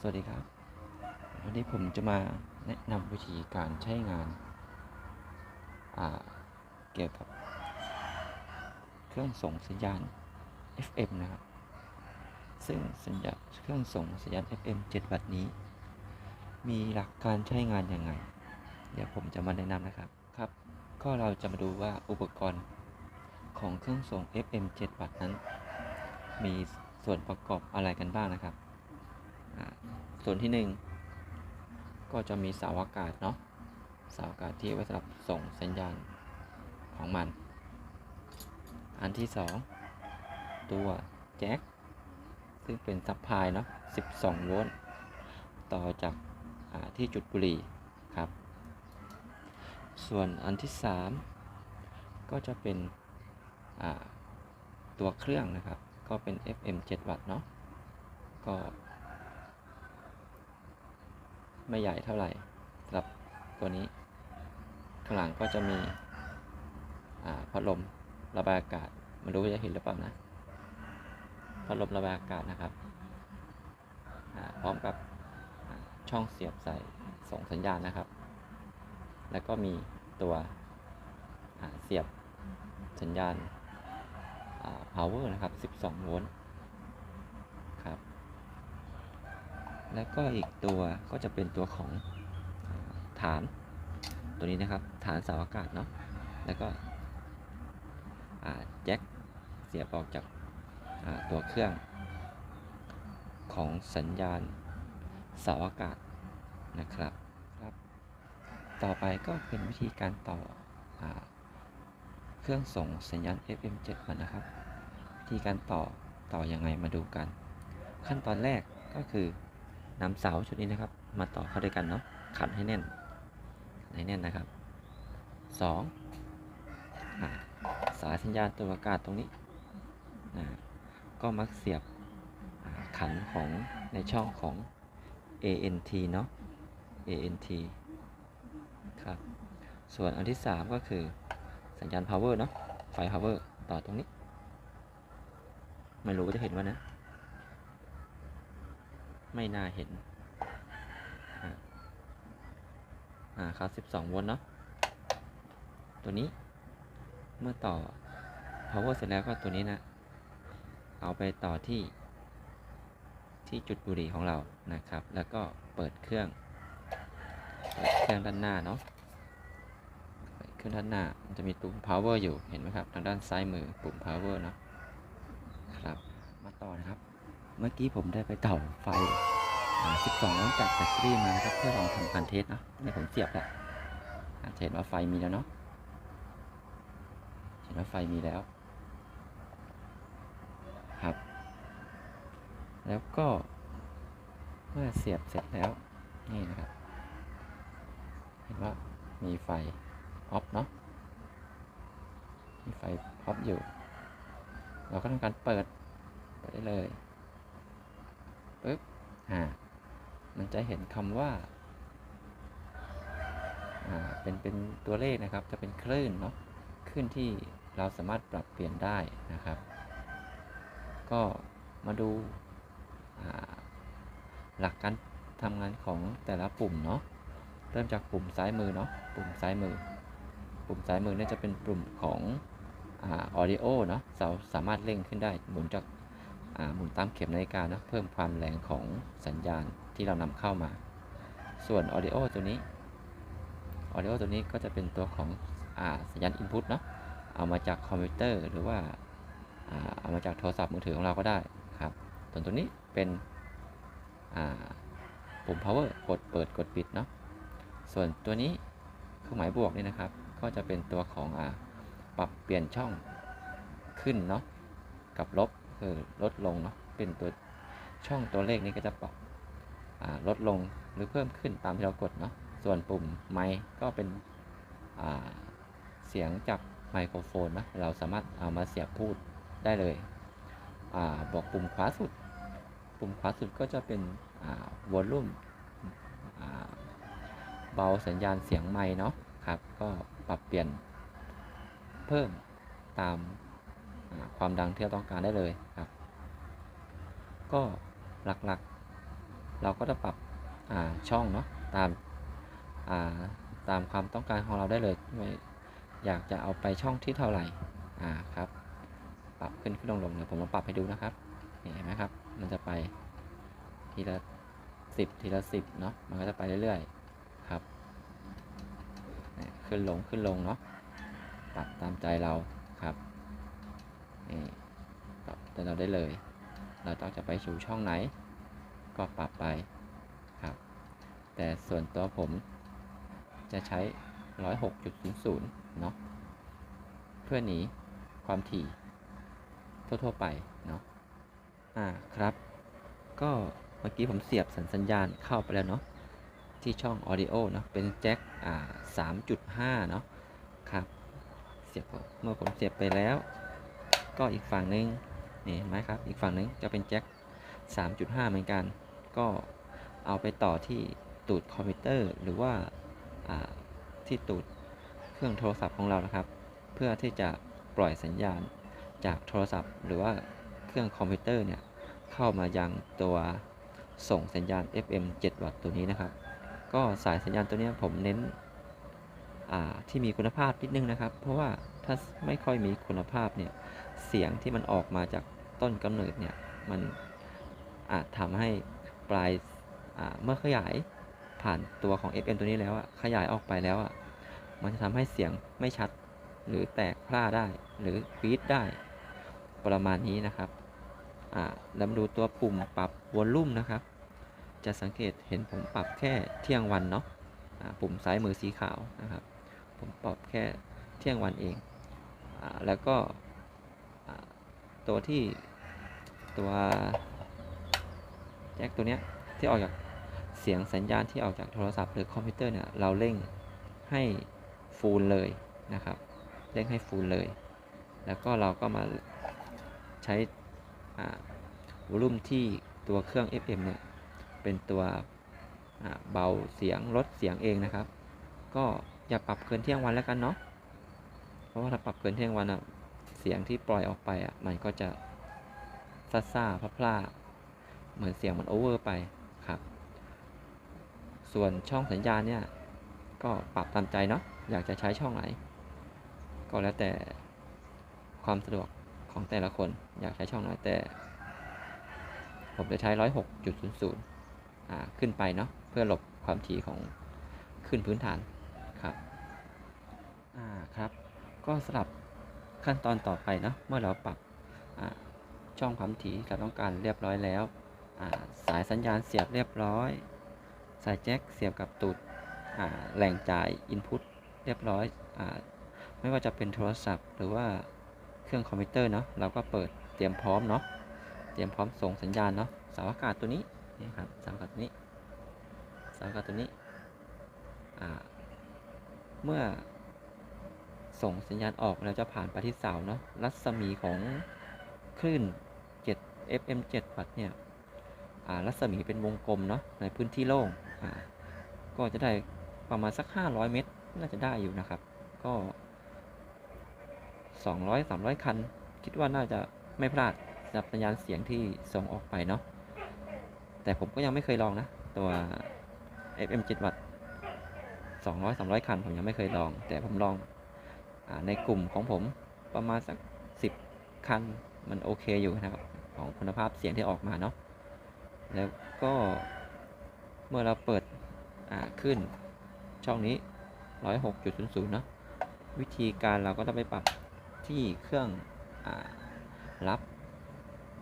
สวัสดีครับ วันนี้ผมจะมาแนะนำวิธีการใช้งานาเกี่ยวกับเครื่องส่งสัญญาณ FM นะครับ ซึ่งสัญญาเครื่องส่งสัญญาณ FM 7 วัตต์นี้ มีหลักการใช้งานยังไง เดี๋ยวผมจะมาแนะนำนะครับครับ ก็เราจะมาดูว่าอุปกรณ์ของเครื่องส่ง FM 7 วัตต์นั้น มีส่วนประกอบอะไรกันบ้างนะครับ ส่วนที่ 1 ก็จะมีเสาอากาศเนาะเสาอากาศที่ไว้สำหรับส่งสัญญาณของมัน อันที่ 2 ตัวแจ็คซึ่งเป็นซัพพลายเนาะ 12 โวลต์ ต่อจากาที่จุดบุหรี่ครับ ส่วนอันที่ 3 ก็จะเป็นตัวเครื่องนะครับ ก็เป็น FM 7 วัตต์เนาะ ก็ ไม่ใหญ่เท่าไหร่สำหรับตัวนี้ ข้างหลังก็จะมีพัดลมระบายอากาศไม่รู้ว่าจะเห็นหรือเปล่านะพัดลมระบายอากาศนะครับพร้อมกับช่องเสียบใส่ส่งสัญญาณนะครับ แล้วก็มีตัวเสียบสัญญาณ power นะครับ 12 โวลต์ครับ แล้วก็อีกตัวก็จะเป็นตัวของฐานตัวนี้นะครับ ฐานเสาอากาศเนาะแล้วก็แจ็คเสียบออกจากาตัวเครื่องของสัญญาณเสาอากาศนะครับครับ ต่อไปก็เป็นวิธีการต่ออเครื่องส่งสัญญาณ FM7 มันนะครับ วิธีการต่อต่ออยังไงมาดูกัน ขั้นตอนแรกก็คือ นำเสาชุดนี้นะครับ มาต่อเข้าด้วยกันเนาะขันให้แน่นขันให้แน่นนะครับสองสายสัญญาณตัวอากาศตรงนี้ก็มักเสียบขันของในช่องของ ANT เนาะ ANT ครับ ส่วนอันที่ 3 ก็คือสัญญาณ power เนาะไฟ power ต่อตรงนี้ ไม่รู้จะเห็นว่านะ ไม่น่าเห็นอ่าอ่าครับ12โวลต์เนาะ ตัวนี้ เมื่อต่อ power เสร็จแล้วก็ตัวนี้นะ เอาไปต่อที่ ที่จุดบุหรี่ของเรา นะครับ แล้วก็เปิดเครื่อง เปิดเครื่องด้านหน้าเนาะเปิดเครื่องด้านหน้ามันจะมีปุ่ม power อยู่ เห็นไหมครับ ทางด้านซ้ายมือปุ่ม power เนาะ ครับ มาต่อนะครับ เมื่อกี้ผมได้ไปต่อไฟอ่า12โวลต์จากแบตเตอรี่มาครับเพื่อลองทำการเทสเนาะนี่ผมเสียบแล้วอ่าจะเห็นว่าไฟมีแล้วเนาะเห็นว่าไฟมีแล้ว ครับ แล้วก็เมื่อเสียบเสร็จแล้ว นี่นะครับ เห็นว่ามีไฟออฟเนาะมีไฟออฟอยู่ เราก็ทำการเปิดเปิดได้เลย ปึ๊บอ่ามันจะเห็นคำว่าอ่าเป็นเป็นตัวเลขนะครับ จะเป็นคลื่นเนาะคลื่นที่เราสามารถปรับเปลี่ยนได้นะครับ ก็มาดูอ่าหลักการทำงานของแต่ละปุ่มเนาะเริ่มจากปุ่มซ้ายมือเนาะปุ่มซ้ายมือ ปุ่มซ้ายมือเนี่ยจะเป็นปุ่มของอ่า audio เนาะเราสามารถเร่งขึ้นได้หมุนจากอ่า หมุนตามเข็มนาฬิกานะเพิ่มความแรงของสัญญาณที่เรานำเข้ามา ส่วน audio ตัวนี้ audio ตัวนี้ก็จะเป็นตัวของอสัญญาณ input เนาะเอามาจากคอมพิวเตอร์หรือว่าเอามาจากโทรศัพท์มือถือของเราก็ได้ครับส่วนตัวนี้เป็นปุ่ม power กดเปิดกดปิดเนาะส่วนตัวนี้เครื่องหมายบวกนี่นะครับ ก็จะเป็นตัวของอปรับเปลี่ยนช่องขึ้นเนาะกับลบ คือลดลงเนาะเป็นตัวช่องตัวเลขนี้ก็จะปรับลดลงหรือเพิ่มขึ้นตามที่เรากดเนาะส่วนปุ่มไมค์ก็เป็นเสียงจากไมโครโฟนนะเราสามารถเอามาเสียบพูดได้เลยอบอกปุ่มขวาสุด ปุ่มขวาสุดก็จะเป็นวอลลุ่มเบาสัญญาณเสียงไมค์เนาะครับก็ปรับเปลี่ยนเพิ่มตาม ความดังที่เราต้องการได้เลยครับ ก็หลักๆ เราก็จะปรับช่องเนาะตามาตามความต้องการของเราได้เลยไม่อยากจะเอาไปช่องที่เท่าไหร่อ่าครับปรับขึ้นขึ้นลงลงเดี๋ยวผมมาปรับให้ดูนะครับเห็นไหมครับ มันจะไปทีละสิบทีละสิบเนาะมันก็จะไปเรื่อยๆครับขึ้นลงขึ้นลงเนาะปรับตามใจเราครับ นี่ปรับแต่เราได้เลย เราต้องจะไปสู่ช่องไหน ก็ปรับไปครับ แต่ส่วนตัวผมจะใช้ 106.00 เนาะเพื่อหนีความถี่ทั่วๆไปเนาะอ่าครับ ก็เมื่อกี้ผมเสียบสัญสัญญาณเข้าไปแล้วเนาะที่ช่อง Audio เนาะเป็นแจ็คอ่า3.5 เนาะครับ เสียบเมื่อผมเสียบไปแล้ว ก็อีกฝั่งหนึงนี่เห็นไหมครับ อีกฝั่งหนึงจะเป็นแจ็ค 3.5 เหมือนกัน ก็เอาไปต่อที่ตูดคอมพิวเตอร์หรือว่าที่ตูดเครื่องโทรศัพท์ของเรานะครับ เพื่อที่จะปล่อยสัญญาณจากโทรศัพท์ หรือว่าเครื่องคอมพิวเตอร์เนี่ยเข้ามายังตัวส่งสัญญาณ FM 7 วัตต์ตัวนี้นะครับ ก็สายสัญญาณตัวนี้ผมเน้นที่มีคุณภาพนิดนึงนะครับ เพราะว่า ถ้าไม่ค่อยมีคุณภาพเนี่ยเสียงที่มันออกมาจากต้นกำเนิดเนี่ยมันอาจทำให้ปลายเมื่อขยายผ่านตัวของ FM ตัวนี้แล้วอะขยายออกไปแล้วอะมันจะทำให้เสียงไม่ชัดหรือแตกพร่าได้หรือฟีดได้ประมาณนี้นะครับแล้วมาดูตัวปุ่มปรับวอลลุ่มนะครับ จะสังเกตเห็นผมปรับแค่เที่ยงวันเนาะอ่าปุ่มซ้ายมือสีขาวนะครับ ผมปรับแค่เที่ยงวันเอง แล้วก็ตัวที่ตัวแจ็คตัวเนี้ยที่ออกจากเสียงสัญญาณที่ออกจากโทรศัพท์หรือคอมพิวเตอร์เนี่ยเราเร่งให้ฟูลเลยนะครับเร่งให้ฟูลเลย แล้วก็เราก็มาใช้วอลุ่มที่ตัวเครื่อง FM เนี่ยเป็นตัวเบาเสียงลดเสียงเองนะครับ ก็อย่าปรับเกินเที่ยงวันแล้วกันเนาะ ราะว่าถ้าปรับเกินเที่ยงวันอะเสียงที่ปล่อยออกไปอะมันก็จะซ่าซ่าพลาพลาเหมือนเสียงมันโอเวอร์ไปครับ ส่วนช่องสัญญาณเนี่ย ก็ปรับตามใจเนาะอยากจะใช้ช่องไหน ก็แล้วแต่ความสะดวกของแต่ละคนอยากใช้ช่องไหนแต่ ผมจะใช้106.00อ่าขึ้นไปเนาะเพื่อหลบความถี่ของขึ้นพื้นฐานครับ อ่าครับ ก็สำหรับขั้นตอนต่อไปเนาะเมื่อเราปรับช่องความถี่เราต้องการเรียบร้อยแล้ว สายสัญญาณเสียบเรียบร้อย สายแจ็คเสียบกับตูดแหล่งจ่ายอินพุตเรียบร้อยอไม่ว่าจะเป็นโทรศัพท์ หรือว่าเครื่องคอมพิวเตอร์เนาะเราก็เปิดเตรียมพร้อมเนาะเตรียมพร้อมส่งสัญญาณเนาะสาอากาศตัวนี้นี่ครับสาอากาศตัวนี้สาอากาศตัวนี้เมื่อ ส่งสัญญาณออกแล้วจะผ่านไปที่เสาเนาะรัศมีของคลื่น 7 FM 7 วัตต์เนี่ยรัศมีเป็นวงกลมเนาะในพื้นที่โล่งก็จะได้ประมาณสัก 500 เมตร น่าจะได้อยู่นะครับ ก็ 200 300 คัน คิดว่าน่าจะไม่พลาดสำหรับสัญญาณเสียงที่ส่งออกไปเนาะแต่ผมก็ยังไม่เคยลองนะ ตัว FM 7 วัตต์200 300 คัน ผมยังไม่เคยลอง แต่ผมลอง ในกลุ่มของผมประมาณสัก 10 คันมันโอเคอยู่นะครับ ของคุณภาพเสียงที่ออกมาเนาะแล้วก็เมื่อเราเปิดขึ้นช่องนี้ 106.00 เนาะวิธีการเราก็ต้องไปปรับที่เครื่องอรับ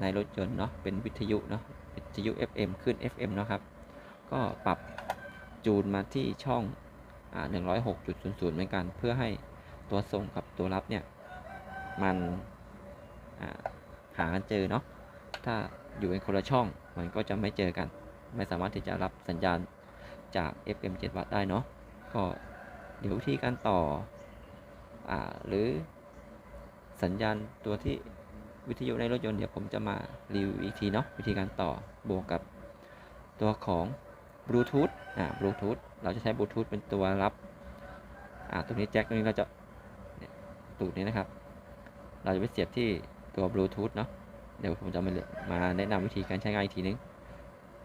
ในรถยนต์เนาะเป็นวิทยุเนาะวิทยุ FM ขึ้น FM เนาะครับ ก็ปรับจูนมาที่ช่องอ่า106.00 เหมือนกันเพื่อให้ ตัวส่งกับตัวรับเนี่ย มันหากันเจอเนาะ ถ้าอยู่ในคนละช่องมันก็จะไม่เจอกัน ไม่สามารถที่จะรับสัญญาณจาก FM 7 วัตต์ได้เนาะ ก็เดี๋ยววิธีการต่ออ่าหรือสัญญาณตัวที่วิทยุในรถยนต์เดี๋ยวผมจะมารีวิวอีกทีเนาะวิธีการต่อบวกกับตัวของบลูทูธอ่าบลูทูธเราจะใช้บลูทูธเป็นตัวรับอ่าตรงนี้แจ็คตรงนี้เราจะ ตูดนี้นะครับ เราจะไปเสียบที่ตัวบลูทูธเนาะเดี๋ยวผมจะมามาแนะนำวิธีการใช้งานอีกทีนึง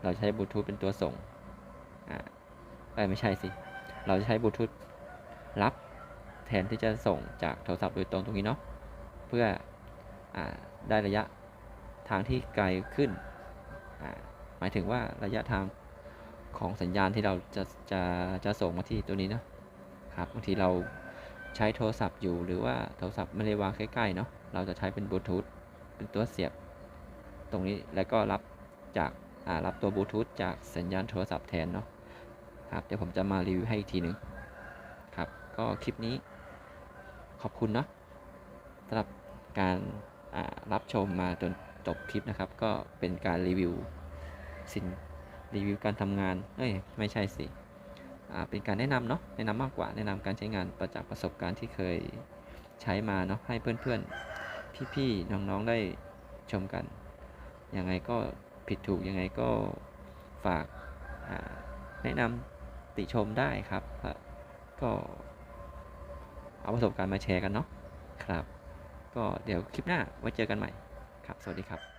เราใช้บลูทูธเป็นตัวส่งอ่าไม่ใช่สิ เราจะใช้บลูทูธรับแทนที่จะส่งจากโทรศัพท์โดยตรงตรงนี้เนาะเพื่ออได้ระยะทางที่ไกลขึ้น หมายถึงว่าระยะทางของสัญญาณที่เราจะจะจะส่งมาที่ตัวนี้นะครับบางทีเรา ใช้โทรศัพท์อยู่หรือว่าโทรศัพท์ไม่ได้วางใกล้ๆเนาะเราจะใช้เป็นบลูทูธเป็นตัวเสียบ ตรงนี้แล้วก็รับจากรับตัวบลูทูธจากสัญญาณโทรศัพท์แทนเนาะครับเดี๋ยวผมจะมารีวิวให้อีกทีหนึ่งครับก็คลิปนี้ขอบคุณเนาะสำหรับการรับชมมาจนจบคลิปนะครับ ก็เป็นการรีวิวสินรีวิวการทำงานเอ้ยไม่ใช่สิ เป็นการแนะนำเนาะแนะนำมากกว่าแนะนำการใช้งานประจากประสบการณ์ที่เคยใช้มาเนาะให้เพื่อนๆ พี่ๆ น้องๆ ได้ชมกัน ยังไงก็ผิดถูกยังไงก็ฝากแนะนำติชมได้ครับ ก็เอาประสบการณ์มาแชร์กันเนาะครับ ก็เดี๋ยวคลิปหน้าไว้เจอกันใหม่ครับ สวัสดีครับ